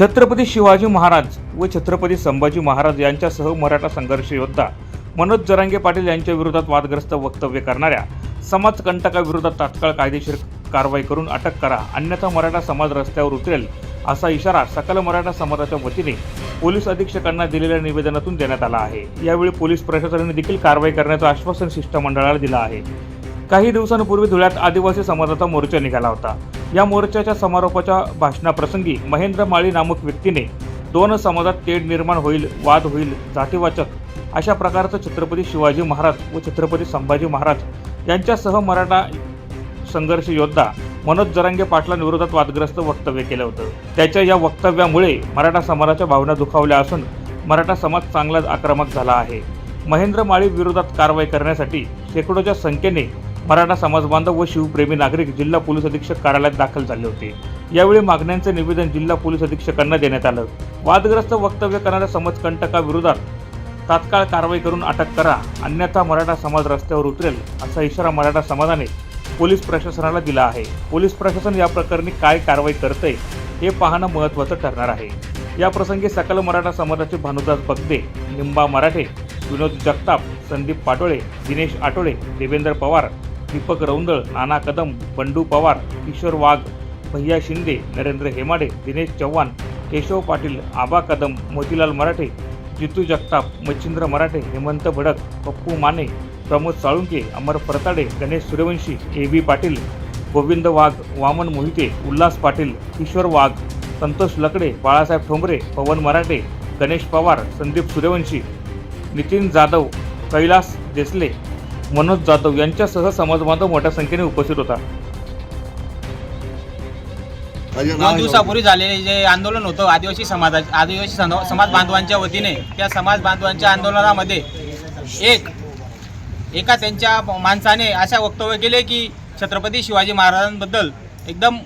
छत्रपती शिवाजी महाराज व छत्रपती संभाजी महाराज यांच्यासह मराठा संघर्ष योद्धा मनोज जरांगे पाटील यांच्या विरोधात वादग्रस्त वक्तव्य करणाऱ्या समाजकंटकाविरोधात तात्काळ कायदेशीर कारवाई करून अटक करा अन्यथा मराठा समाज रस्त्यावर उतरेल असा इशारा सकल मराठा समाजाच्या वतीने पोलीस अधीक्षकांना दिलेल्या निवेदनातून देण्यात आला आहे. यावेळी पोलीस प्रशासनाने देखील कारवाई करण्याचं आश्वासन शिष्टमंडळाला दिलं आहे. काही दिवसांपूर्वी धुळ्यात आदिवासी समाजाचा मोर्चा निघाला होता. या मोर्चाच्या समारोपाच्या भाषणाप्रसंगी महेंद्र माळी नामक व्यक्तीने दोन समाजात तेढ निर्माण होईल वाद होईल जातीवाचक अशा प्रकारचं छत्रपती शिवाजी महाराज व छत्रपती संभाजी महाराज यांच्यासह मराठा संघर्ष योद्धा मनोज जरांगे पाटलांविरोधात वादग्रस्त वक्तव्य केलं होतं. त्याच्या या वक्तव्यामुळे मराठा समाजाच्या भावना दुखावल्या असून मराठा समाज चांगलाच आक्रमक झाला आहे. महेंद्र माळी विरोधात कारवाई करण्यासाठी शेकडोच्या संख्येने मराठा समाज बांधव व शिवप्रेमी नागरिक जिल्हा पोलीस अधीक्षक कार्यालयात दाखल झाले होते. यावेळी मागण्यांचे निवेदन जिल्हा पोलीस अधीक्षकांना देण्यात आलं. वादग्रस्त वक्तव्य करणाऱ्या समाजकंटकाविरोधात तात्काळ कारवाई करून अटक करा. अन्यथा मराठा समाज रस्त्यावर उतरेल असा इशारा मराठा समाजाने पोलीस प्रशासनाला दिला आहे. पोलीस प्रशासन या प्रकरणी काय कारवाई करते हे पाहणं महत्त्वाचं ठरणार आहे. या प्रसंगी सकल मराठा समाजाचे भानुदास बगदे निंबा मराठे विनोद जगताप संदीप पाटोळे दिनेश आटोळे देवेंद्र पवार दीपक रौंदळ नाना कदम बंडू पवार किशोर वाघ भैया शिंदे नरेंद्र हेमाडे दिनेश चव्हाण केशव पाटील आबा कदम मोतीलाल मराठे जितू जगताप मच्छिंद्र मराठे हेमंत भडक पप्पू माने प्रमोद साळुंके अमर प्रताडे गणेश सूर्यवंशी ए बी पाटील गोविंद वाघ वामन मोहिते उल्हास पाटील किशोर वाघ संतोष लकडे बाळासाहेब ठोंबरे पवन मराठे गणेश पवार संदीप सूर्यवंशी नितीन जाधव कैलास देसले मनोज जाधव यांच्यासह समाजबांधव मोठ्या संख्येने उपस्थित होता. दोन दिवसापूर्वी झालेले जे आंदोलन होतं आदिवासी समाजा आदिवासी सम- समाज बांधवांच्या वतीने त्या समाज बांधवांच्या आंदोलनामध्ये एक एका त्यांच्या माणसाने अशा वक्तव्य केले की छत्रपती शिवाजी महाराजांबद्दल एकदम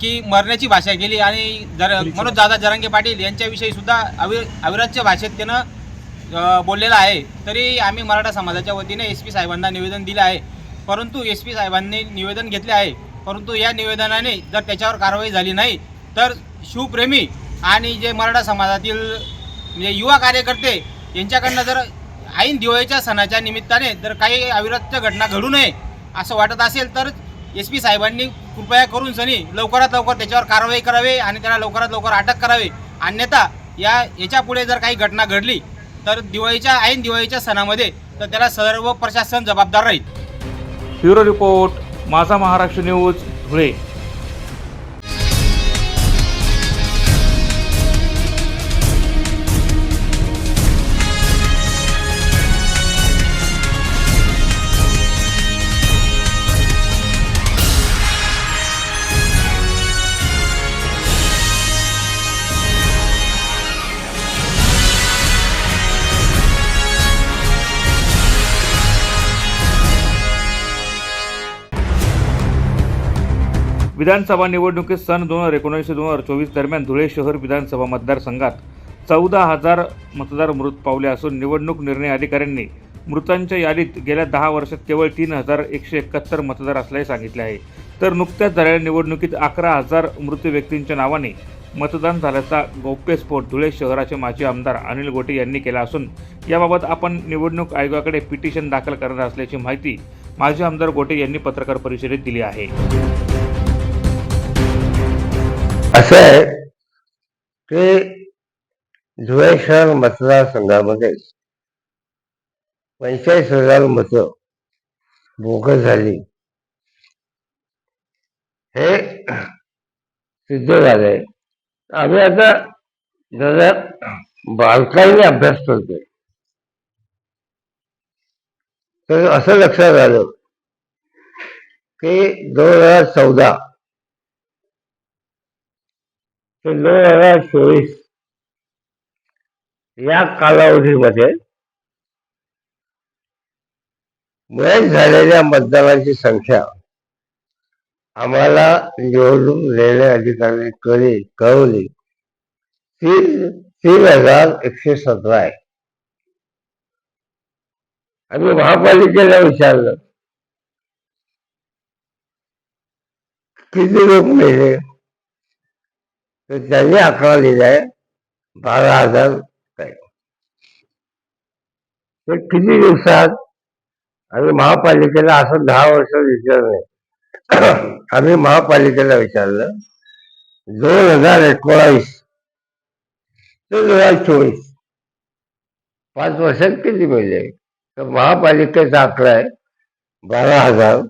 की मरण्याची भाषा केली आणि जर मनोज दादा जरांगे पाटील यांच्याविषयी सुद्धा अवि अविराज्य भाषेत त्यानं बोललेला आहे. तरी आम्ही मराठा समाजाच्या वतीने एस पी साहेबांना निवेदन दिलं आहे. परंतु एस पी साहेबांनी निवेदन घेतले आहे. परंतु या निवेदनाने जर त्याच्यावर कारवाई झाली नाही तर शिवप्रेमी आणि जे मराठा समाजातील म्हणजे युवा कार्यकर्ते यांच्याकडनं जर ऐन दिवाळीच्या सणाच्या निमित्ताने जर काही अविरत घटना घडू नये असं वाटत असेल तर एस पी साहेबांनी कृपया करून सनी लवकरात लवकर त्याच्यावर कारवाई करावी आणि त्याला लवकरात लवकर अटक करावी. अन्यथा या याच्यापुढे जर काही घटना घडली तर दिवाळीच्या ऐन दिवाळीच्या सणामध्ये तर त्याला सर्व प्रशासन जबाबदार राहील. ब्युरो रिपोर्ट माझा महाराष्ट्र न्यूज धुळे. विधानसभा निवडणुकीत सन दोन हजार एकोणीसशे दोन हजार चोवीस दरम्यान धुळे शहर विधानसभा मतदारसंघात चौदा हजार मतदार मृत पावले असून निवडणूक निर्णय अधिकाऱ्यांनी मृतांच्या यादीत गेल्या दहा वर्षात केवळ तीन हजार एकशे एकाहत्तर मतदार असल्याचे सांगितले आहे. तर नुकत्याच झालेल्या निवडणुकीत अकरा हजार मृत व्यक्तींच्या नावाने मतदान झाल्याचा गौप्यस्फोट धुळे शहराचे माजी आमदार अनिल गोटे यांनी केला असून याबाबत आपण निवडणूक आयोगाकडे पिटिशन दाखल करणार असल्याची माहिती माजी आमदार गोटे यांनी पत्रकार परिषदेत दिली आहे. असं आहे की धुळे शहर मतदारसंघामध्ये पंचेचाळीस हजार मतं बोगस झाली. हे सिद्ध झालंय. आम्ही आता जरा बालकाईने अभ्यास करतोय. तर असं लक्षात आलं की दोन हजार चौदा तर दोन हजार चोवीस या कालावधीमध्ये मयत झालेल्या मतदारांची संख्या आम्हाला निवडून निर्णय अधिकारी कळी कळवली. तीन तीन हजार एकशे सतरा आहे. आम्ही महापालिकेला विचारलं किती लोक मेले? तर त्यांनी आकडा लिहिलाय बारा हजार काय ते किती दिवसात आम्ही महापालिकेला असं दहा वर्ष विचारलंय आम्ही महापालिकेला विचारलं दोन हजार एकोणावीस ते दोन हजार चोवीस. पाच वर्षात किती मिळले? तर महापालिकेचा आकडा आहे बारा हजार.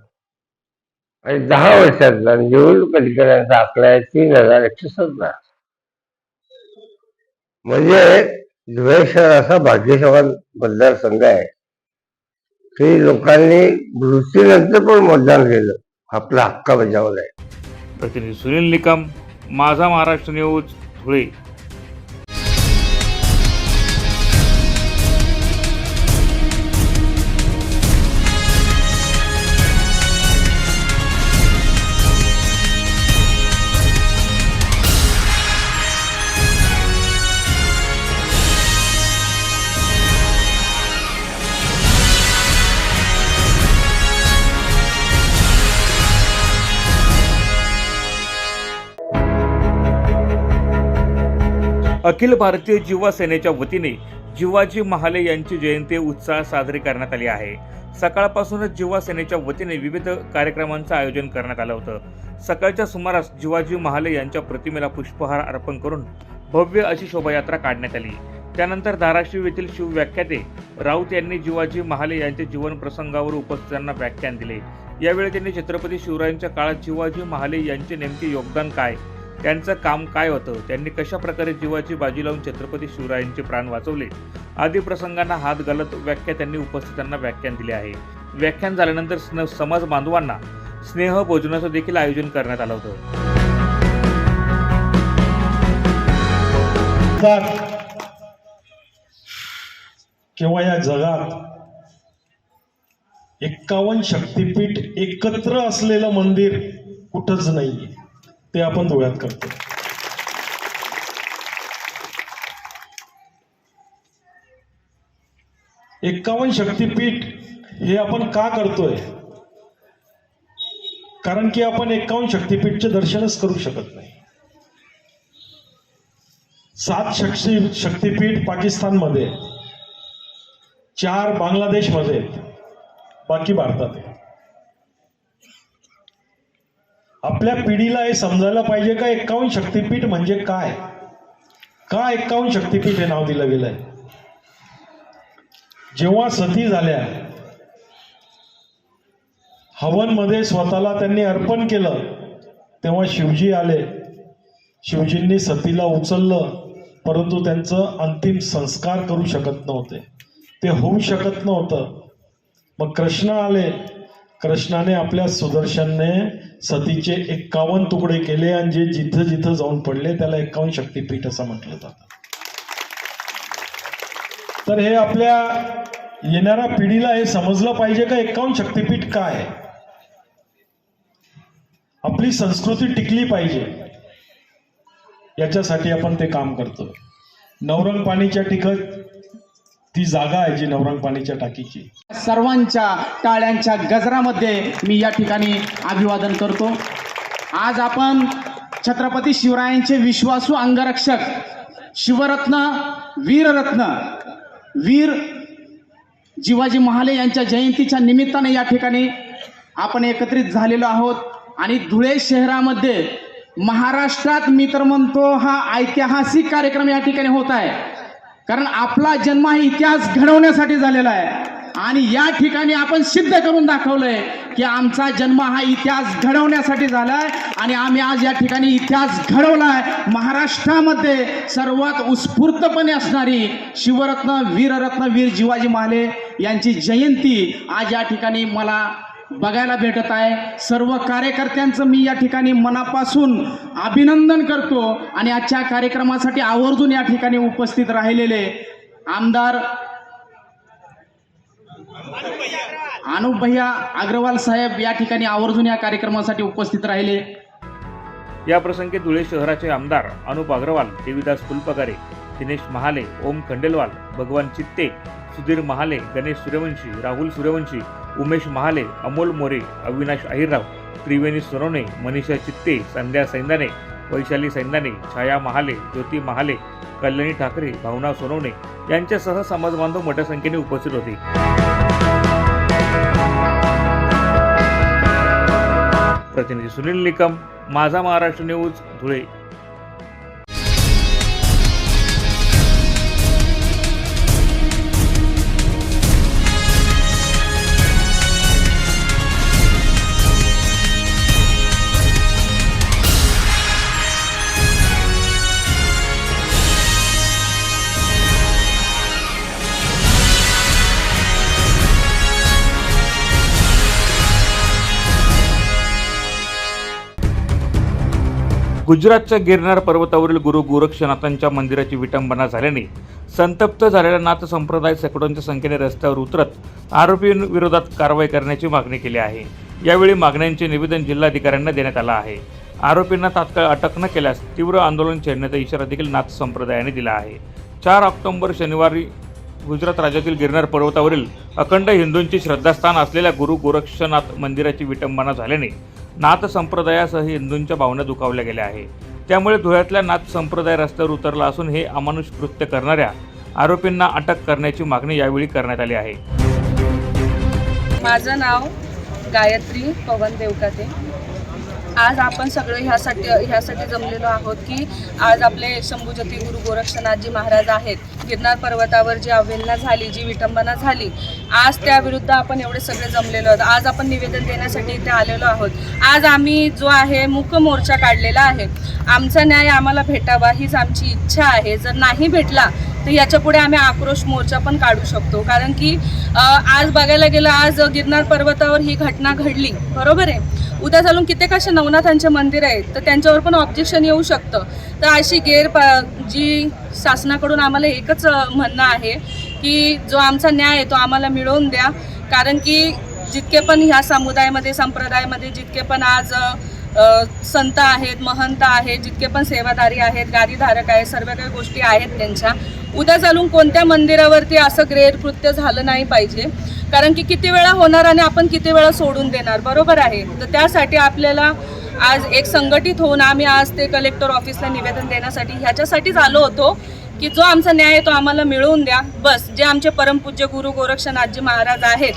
आणि दहा वर्षातला निवडणूक अधिकाऱ्यांचा आकडा आहे तीन हजार एकशे सतरा म्हणजे धुळे शहर असा भाग्यशावान मतदारसंघ आहे. की लोकांनी मृत्यूनंतर पण मतदान केलं. आपला हक्क आहे प्रतिनिधी सुनील निकम माझा महाराष्ट्र न्यूज धुळे. अखिल भारतीय युवा सेनेच्या वतीने जिवाजी महाले यांची जयंती उत्साहात साजरी करण्यात आली आहे. सकाळपासूनच जिवा सेनेच्या वतीने विविध कार्यक्रमांचं आयोजन करण्यात आलं होतं. सकाळच्या सुमारास जिवाजी महाले यांच्या प्रतिमेला पुष्पहार अर्पण करून भव्य अशी शोभायात्रा काढण्यात आली. त्यानंतर धाराशिव येथील शिवव्याख्याते राऊत यांनी जिवाजी महाले यांच्या जीवन प्रसंगावर उपस्थितांना व्याख्यान दिले. यावेळी त्यांनी छत्रपती शिवरायांच्या काळात जिवाजी महाले यांचे नेमके योगदान काय? त्यांचं काम काय होतं? त्यांनी कशा प्रकारे जीवाची बाजी लावून छत्रपती शिवरायांचे प्राण वाचवले? आदी प्रसंगांना हात घालत व्याख्या त्यांनी उपस्थितांना व्याख्यान दिले आहे. व्याख्यान झाल्यानंतर स्न- समाज बांधवांना स्नेह भोजनाचं देखील आयोजन करण्यात आलं होतं. किंवा या जगात एक्कावन्न शक्तीपीठ एकत्र असलेलं मंदिर कुठंच नाही ते आपण डोळ्यात करतो एक्कावन्न शक्तीपीठ हे आपण का करतोय कारण की आपण एक्कावन्न शक्तीपीठचे दर्शनच करू शकत नाही सात शक्ती शक्तीपीठ पाकिस्तानमध्ये आहेत. चार बांगलादेशमध्ये आहेत. बाकी भारतात आहे आपल्या पिढीला हे समजायला पाहिजे का एक्कावन्न शक्तीपीठ म्हणजे काय? का एक्कावन्न शक्तीपीठ हे नाव दिलं गेलंय? जेव्हा सती झाल्या हवनमध्ये स्वतःला त्यांनी अर्पण केलं तेव्हा शिवजी आले. शिवजींनी सतीला उचललं परंतु त्यांचं अंतिम संस्कार करू शकत नव्हते. ते होऊ शकत नव्हतं. मग कृष्ण आले. कृष्णाने आपल्या सुदर्शनने सतीचे एक्कावन्न तुकडे केले आणि जे जिथं जिथं जाऊन पडले त्याला एक्कावन्न शक्तीपीठ असं म्हटलं जातं. तर हे आपल्या येणाऱ्या पिढीला हे समजलं पाहिजे का एक्कावन्न शक्तीपीठ काय? आहे आपली संस्कृती टिकली पाहिजे. याच्यासाठी आपण ते काम करतो नवरंग पाणीच्या ठिकाणी ती जागा आहे जी नवरंग पाणीच्या टाकीची. सर्वांच्या टाळ्यांच्या गजरामध्ये मी या ठिकाणी अभिवादन करतो. आज आपण छत्रपती शिवरायांचे विश्वासू अंगरक्षक शिवरत्न वीररत्न वीर जिवाजी महाले यांच्या जयंतीच्या निमित्ताने या ठिकाणी आपण एकत्रित झालेलो आहोत. आणि धुळे शहरामध्ये महाराष्ट्रात मी तर म्हणतो हा ऐतिहासिक कार्यक्रम या ठिकाणी होत आहे. कारण आपला जन्म हा इतिहास घडवण्यासाठी झालेला आहे. आणि या ठिकाणी आपण सिद्ध करून दाखवलंय की आमचा जन्म हा इतिहास घडवण्यासाठी झालाय आणि आम्ही आज या ठिकाणी इतिहास घडवलाय. महाराष्ट्रामध्ये सर्वात उत्स्फूर्तपणे असणारी शिवरत्न वीररत्न वीर जिवाजी महाले यांची जयंती आज या ठिकाणी मला बघायला भेटत आहे. सर्व कार्यकर्त्यांचं मी या ठिकाणी मनापासून अभिनंदन करतो आणि आजच्या कार्यक्रमासाठी आवर्जून या ठिकाणी उपस्थित राहिलेले आमदार अनुप भैया अग्रवाल साहेब या ठिकाणी आवर्जून या कार्यक्रमासाठी उपस्थित राहिले. या प्रसंगी धुळे शहराचे आमदार अनुप अग्रवाल देवीदास फुलपगारे दिनेश महाले ओम खंडेलवाल भगवान चित्ते सुधीर महाले गणेश सूर्यवंशी राहुल सूर्यवंशी उमेश महाले अमोल मोरे अविनाश अहिरराव त्रिवेणी सोनवणे मनीषा चित्ते संध्या सैंदाने वैशाली सैंदाने छाया महाले ज्योती महाले कल्याणी ठाकरे भावना सोनवणे यांच्यासह समाजबांधव मोठ्या संख्येने उपस्थित होते. प्रतिनिधी सुनील निकम माझा महाराष्ट्र न्यूज धुळे. गुजरातच्या गिरनार पर्वतावरील गुरु गोरक्षनाथांच्या मंदिराची विटंबना झाल्याने संतप्त झालेला नाथ संप्रदाय सेकडोंच्या संख्येने रस्त्यावर उतरत आरोपींविरोधात कारवाई करण्याची मागणी केली आहे. यावेळी मागण्यांचे निवेदन जिल्हाधिकाऱ्यांना देण्यात आलं आहे. आरोपींना तात्काळ अटक न केल्यास तीव्र आंदोलन छेडण्याचा इशारा देखील नाथ संप्रदायाने दिला आहे. चार ऑक्टोबर शनिवारी गुजरात राज्यातील गिरनार पर्वतावरील अखंड हिंदूंची श्रद्धास्थान असलेल्या गुरु गोरक्षनाथ मंदिराची विटंबना झाल्याने नाथ संप्रदायासह हिंदूंच्या भावना दुखावल्या गेल्या आहे. त्यामुळे धुळ्यातल्या नाथ संप्रदाय रस्त्यावर उतरला असून हे अमानुष कृत्य करणाऱ्या आरोपींना अटक करण्याची मागणी यावेळी करण्यात आली आहे. माझं नाव गायत्री पवन देवकाते. आज आपण सगळे ह्यासाठी ह्यासाठी जमलेलो आहोत की आज आपले शंभूज्योती गुरु गोरक्षनाथजी महाराज आहेत. गिरनार पर्वतावर जी अवहेलना झाली जी विटंबना झाली आज त्याविरुद्ध आपण एवढे सगळे जमलेलो आहोत. आज आपण निवेदन देण्यासाठी इथे आलेलो आहोत. आज आम्ही जो आहे मुख मोर्चा काढलेला आहे. आमचा न्याय आम्हाला भेटावा हीच आमची इच्छा आहे. जर नाही भेटला तर याच्यापुढे आम्ही आक्रोश मोर्चा पण काढू शकतो. कारण की आज बघायला गेलं आज गिरनार पर्वतावर ही घटना घडली. बरोबर आहे? उद्या चालून कित्येक असे नवनाथांचे मंदिर आहेत तर त्यांच्यावर पण ऑब्जेक्शन येऊ शकतं. तर अशी गैर जी शासनाकडून आम्हाला एकच म्हणणं आहे की जो आमचा न्याय आहे तो आम्हाला मिळवून द्या. कारण की जितके पण ह्या समुदायामध्ये संप्रदायामध्ये जितके पण आज संत आहेत महंत आहेत जितके पण सेवाधारी आहेत गादीधारक आहेत सर्व काही गोष्टी आहेत त्यांच्या उद्या चालून कोणत्या मंदिरावरती असं गैरकृत्य झालं नाही पाहिजे. कारण की किती वेळा होणार आणि आपण किती वेळा सोडून देणार बरोबर आहे? तर त्यासाठी आपल्याला आज एक संघटित होऊन आम्ही आज ते कलेक्टर ऑफिसला निवेदन देण्यासाठी ह्याच्यासाठीच आलो होतो की जो आमचा न्याय आहे तो आम्हाला मिळवून द्या. बस जे आमचे परमपूज्य गुरु गोरक्षनाथजी महाराज आहेत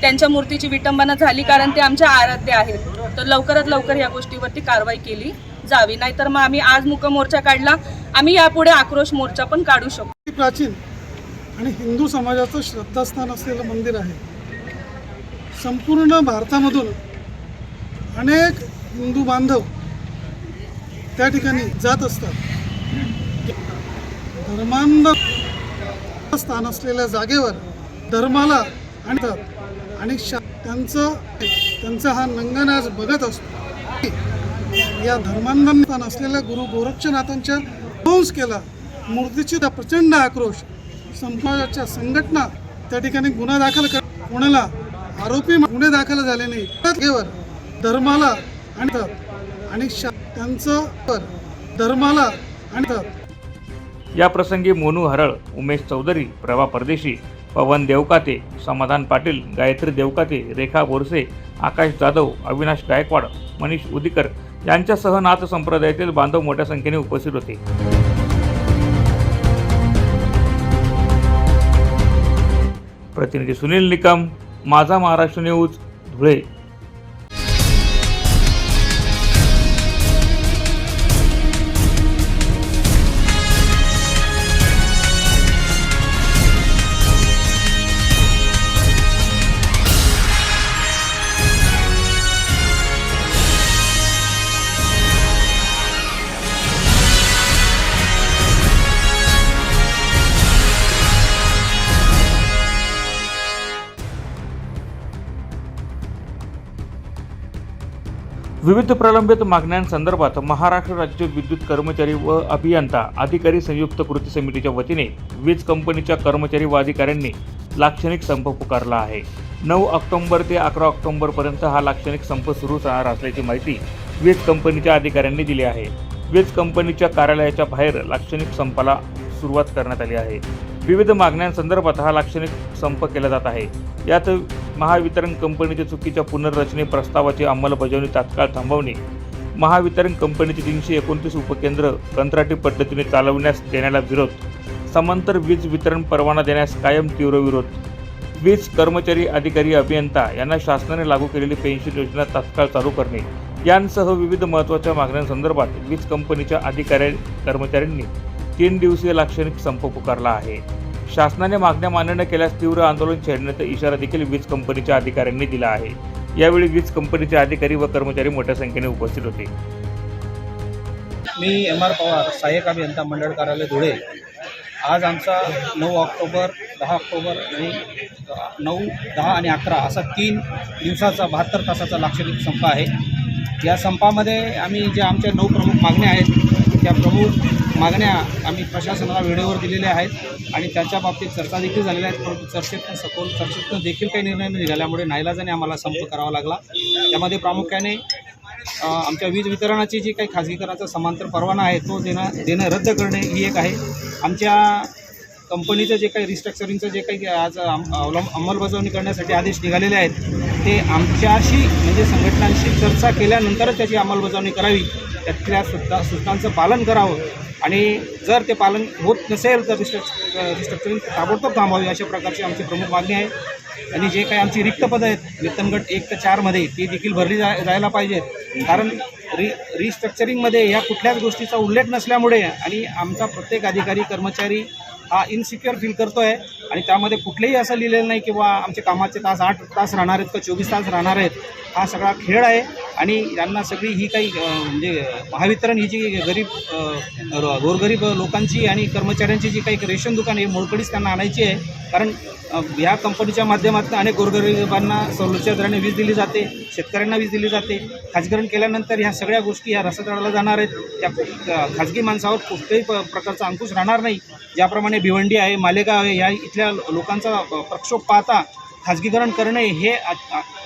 त्यांच्या मूर्तीची विटंबना झाली कारण ते आमच्या आराध्य आहेत. तर लवकरात लवकर या गोष्टीवरती कारवाई केली जावी. नाहीतर मग आम्ही आज मुक मोर्चा काढला. आम्ही यापुढे आक्रोश मोर्चा पण काढू शकतो प्राचीन आणि हिंदू समाजाचं श्रद्धास्थान असलेलं मंदिर आहे. संपूर्ण भारतामधून अनेक हिंदू बांधव त्या ठिकाणी जात असतात. धर्मांध स्थान असलेल्या जागेवर धर्माला आणतात. आणि शा त्यांचं त्यांचा हा नंगनाच बघत असतो. या धर्मांधन स्थान असलेल्या गुरु गोरक्षनाथांच्या ध्वंस केला. मूर्तीची त्या प्रचंड आक्रोश. समाजाच्या संघटना त्या ठिकाणी गुन्हा दाखल कर कोणाला? आरोपी गुन्हे दाखल झाले नाही. धर्माला आणतात आणि शा त्यांचं धर्माला आणतात या प्रसंगी मोनू हरळ उमेश चौधरी प्रभा परदेशी पवन देवकाते समाधान पाटील गायत्री देवकाते रेखा बोरसे आकाश जाधव अविनाश गायकवाड मनीष उदिकर यांच्यासह नाथ संप्रदायातील बांधव मोठ्या संख्येने उपस्थित होते. प्रतिनिधी सुनील निकम माझा महाराष्ट्र न्यूज धुळे. विविध प्रलंबित मागण्यांसंदर्भात महाराष्ट्र राज्य विद्युत कर्मचारी व अभियंता अधिकारी संयुक्त कृती समितीच्या वतीने वीज कंपनीच्या कर्मचारी व अधिकाऱ्यांनी लाक्षणिक संप पुकारला आहे. नऊ ऑक्टोंबर ते अकरा ऑक्टोंबरपर्यंत हा लाक्षणिक संप सुरू राहणार असल्याची माहिती वीज कंपनीच्या अधिकाऱ्यांनी दिली आहे. वीज कंपनीच्या कार्यालयाच्या बाहेर लाक्षणिक संपाला सुरुवात करण्यात आली आहे. विविध मागण्यांसंदर्भात हा लाक्षणिक संप केला जात आहे. यात महावितरण कंपनीच्या चुकीच्या पुनर्रचने प्रस्तावाची अंमलबजावणी तात्काळ थांबवणे महावितरण कंपनीचे तीनशे एकोणतीस उपकेंद्र कंत्राटी पद्धतीने चालवण्यास देण्याला विरोध समांतर वीज वितरण परवाना देण्यास कायम तीव्र विरोध वीज कर्मचारी अधिकारी अभियंता यांना शासनाने लागू केलेली पेन्शन योजना तात्काळ चालू करणे यांसह विविध महत्त्वाच्या मागण्यांसंदर्भात वीज कंपनीच्या अधिकारी कर्मचाऱ्यांनी तीन दिवसीय लाक्षणिक संप पुकारला आहे. शासनाने मागण्या मान्य न केल्यास तीव्र आंदोलन छेडण्याचा इशारा देखील वीज कंपनीच्या अधिकाऱ्यांनी दिला आहे. यावेळी वीज कंपनीचे अधिकारी व कर्मचारी मोठ्या संख्येने उपस्थित होते. मी एम आर पवार सहाय्यक अभियंता मंडळ कार्यालय धुळे. आज आमचा नऊ ऑक्टोबर दहा ऑक्टोबर आणि नऊ दहा आणि अकरा असा तीन दिवसाचा बहात्तर तासाचा लाक्षणिक संप आहे. या संपामध्ये आम्ही ज्या आमच्या नऊ प्रमुख मागण्या आहेत त्या प्रमुख मागण्या आम्ही प्रशासनाला वेळेवर दिलेल्या आहेत आणि त्याच्या बाबतीत चर्चा देखील झालेल्या आहेत परंतु चर्चेतून सखोल चर्चेतून देखील काही निर्णय न निघाल्यामुळे नाईलाजाने आम्हाला संप करावा लागला. त्यामध्ये प्रामुख्याने आमच्या वीज वितरणाची जी काही खाजगीकरणाचा समांतर परवाना आहे तो देणं देणं रद्द करणे ही एक आहे. आमच्या कंपनीचं जे काही रिस्ट्रक्चरिंगचं जे काही आज अवलंब अंमलबजावणी करण्यासाठी आदेश निघालेले आहेत ते आमच्याशी म्हणजे संघटनांशी चर्चा केल्यानंतरच त्याची अंमलबजावणी करावी. त्यातल्या सुद्धा सूचनांचं पालन करावं. आणि जर ते पालन होत नसेल तर रिस्ट्रक्च रिस्ट्रक्चरिंग ताबडतोब थांबावी अशा प्रकारची आमची प्रमुख मागणी आहे. आणि जे काही आमची रिक्त पदं आहेत वेतनगट एक ते चारमध्ये ती देखील भरली जा जायला पाहिजेत. कारण रि रिस्ट्रक्चरिंगमध्ये ह्या कुठल्याच गोष्टीचा उल्लेख नसल्यामुळे आणि आमचा प्रत्येक अधिकारी कर्मचारी हा इनसिक्युअर फील करतो आहे आणि त्यामध्ये कुठलेही असं लिहिलेलं नाही किंवा आमचे कामाचे तास आठ तास राहणार आहेत का चोवीस तास राहणार आहेत हा सगळा खेळ आहे. आणि यांना सगळी ही काही म्हणजे महावितरण ही जी गरीब गोरगरीब लोकांची आणि कर्मचाऱ्यांची जी काही रेशन दुकान आहे मोडकडीच त्यांना आणायची आहे. कारण या कंपनीच्या माध्यमातून अनेक गोरगरिबांना सवलतीच्या दराने वीज दिली जाते शेतकऱ्यांना वीज दिली जाते. खाजगीकरण केल्यानंतर ह्या सगळ्या गोष्टी ह्या रसदळाला जाणार आहेत. त्या खाजगी माणसावर कुठल्याही प प्रकारचा अंकुश राहणार नाही. ज्याप्रमाणे भिवंडी आहे मालेगाव आहे या इथल्या लोकांचा प्रक्षोभ पाहता खाजगीकरण करणे हे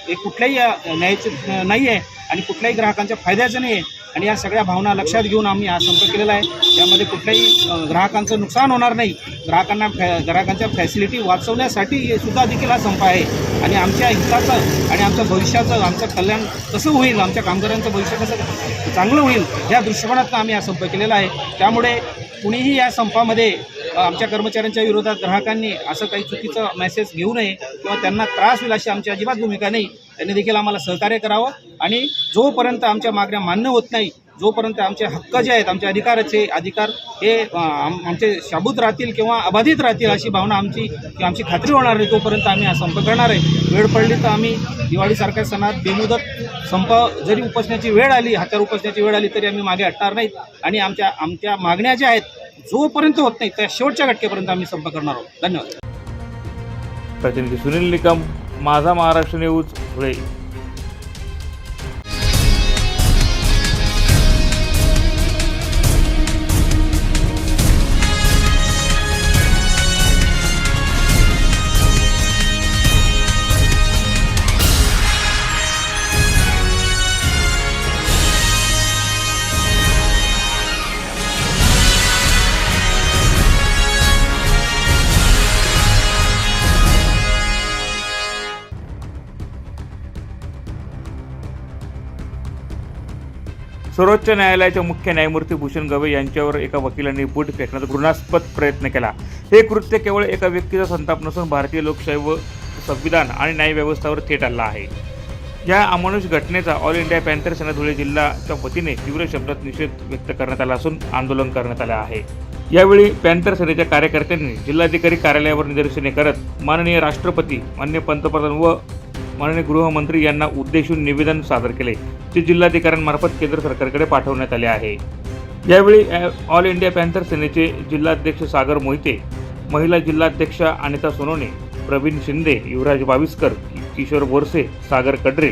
हे कुठल्याही न्यायचं न्यायाचे नाही आहे आणि कुठल्याही ग्राहकांच्या फायद्याचं नाही आहे आणि या सगळ्या भावना लक्षात घेऊन आम्ही हा संप केलेला आहे. त्यामध्ये कुठल्याही ग्राहकांचं नुकसान होणार नाही. ग्राहकांना फॅ ग्राहकांच्या फॅसिलिटी वाचवण्यासाठी सुद्धा देखील हा संप आहे. आणि आमच्या हिताचं आणि आमच्या भविष्याचं आमचं कल्याण कसं होईल आमच्या कामगारांचं भविष्य कसं चांगलं होईल या दृष्टिकोनातून आम्ही हा संप केलेला आहे. त्यामुळे कुणीही या संपामध्ये आमच्या कर्मचाऱ्यांच्या विरोधात ग्राहकांनी असं काही चुकीचं मेसेज घेऊ नये किंवा त्यांना त्रास होईल अशी आमची अजिबात भूमिका नाही. त्यांनी देखील आम्हाला सहकार्य करावं आणि जोपर्यंत आमच्या मागण्या मान्य होत नाही जोपर्यंत आमचे हक्क जे आहेत आमचे अधिकाराचे अधिकार हे आम- आमचे शाबूत राहतील किंवा अबाधित राहतील अशी भावना आमची की आमची खात्री होणार नाही तोपर्यंत आम्ही हा संप करणार आहे. वेळ पडली तर आम्ही दिवाळीसारख्या सणात बेमुदत संप जरी उपसण्याची वेळ आली हात्यावर उपसण्याची वेळ आली तरी आम्ही मागे हटणार नाहीत. आणि आमच्या आमच्या मागण्या ज्या आहेत जोपर्यंत होत नाही त्या शेवटच्या घटकेपर्यंत आम्ही संप करणार आहोत. धन्यवाद. प्रतिनिधी सुनील निकम माझा महाराष्ट्र न्यूज धुळे. सर्वोच्च न्यायालयाच्या मुख्य न्यायमूर्ती भूषण गवई यांच्यावर एका वकिलांनी बूट फेकण्याचा घृणास्पद प्रयत्न केला. हे कृत्य केवळ एका व्यक्तीचा संताप नसून भारतीय लोकशाही व संविधान आणि न्यायव्यवस्थावर थेट आला आहे. या अमानुष घटनेचा All India Panther Sena Dhule जिल्हाच्या वतीने तीव्र शब्दात निषेध व्यक्त करण्यात आला असून आंदोलन करण्यात आले आहे. यावेळी पॅन्थर सेनेच्या कार्यकर्त्यांनी जिल्हाधिकारी कार्यालयावर निदर्शने करत माननीय राष्ट्रपती मान्य पंतप्रधान व माननीय गृहमंत्री यांना उद्देशून निवेदन सादर केले जे जिल्हाधिकाऱ्यांमार्फत केंद्र सरकारकडे पाठवण्यात आले आहे. यावेळी ऑल इंडिया पॅन्थर सेनेचे जिल्हाध्यक्ष सागर मोहिते महिला जिल्हाध्यक्षा अनिता सोनवणे प्रवीण शिंदे युवराज बाविस्कर किशोर बोरसे सागर कडरे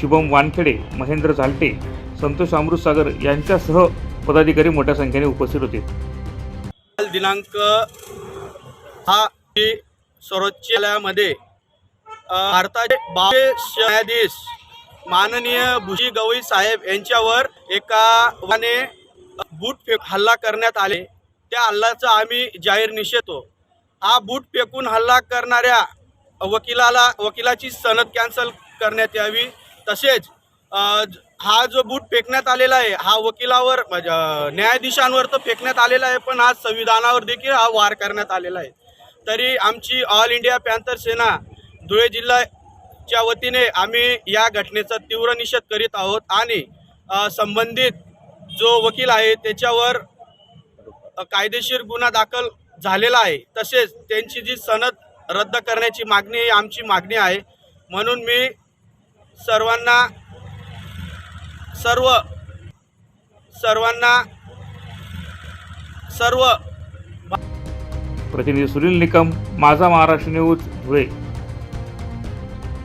शुभम वानखेडे महेंद्र झालटे संतोष अमृतसागर यांच्यासह पदाधिकारी मोठ्या संख्येने उपस्थित होते. दिनांक हा सर्वोच्च न्यायालयामध्ये भारताचे बावे न्यायाधीश माननीय भुजी गवई साहेब यांच्यावर एका वाने बूट फेक हल्ला करण्यात आले. त्या हल्ल्याचा आम्ही जाहीर निषेधतो हा बूट फेकून हल्ला करणाऱ्या वकिलाला वकिलाची सनद कॅन्सल करण्यात यावी. तसेच हा जो बूट फेकण्यात आलेला आहे हा वकिलावर न्यायाधीशांवर तर फेकण्यात आलेला आहे पण आज संविधानावर देखील हा वार करण्यात आलेला आहे. तरी आमची All India Panther Sena Dhule जिल्ह्याच्या वतीने आम्ही या घटनेचा तीव्र निषेध करीत आहोत आणि संबंधित जो वकील आहे त्याच्यावर कायदेशीर गुन्हा दाखल झालेला आहे. तसेच त्यांची जी सनद रद्द करण्याची मागणी ही आमची मागणी आहे. म्हणून मी सर्वांना सर्व सर्वांना सर्व प्रतिनिधी सुनील निकम माझा महाराष्ट्र न्यूज धुळे.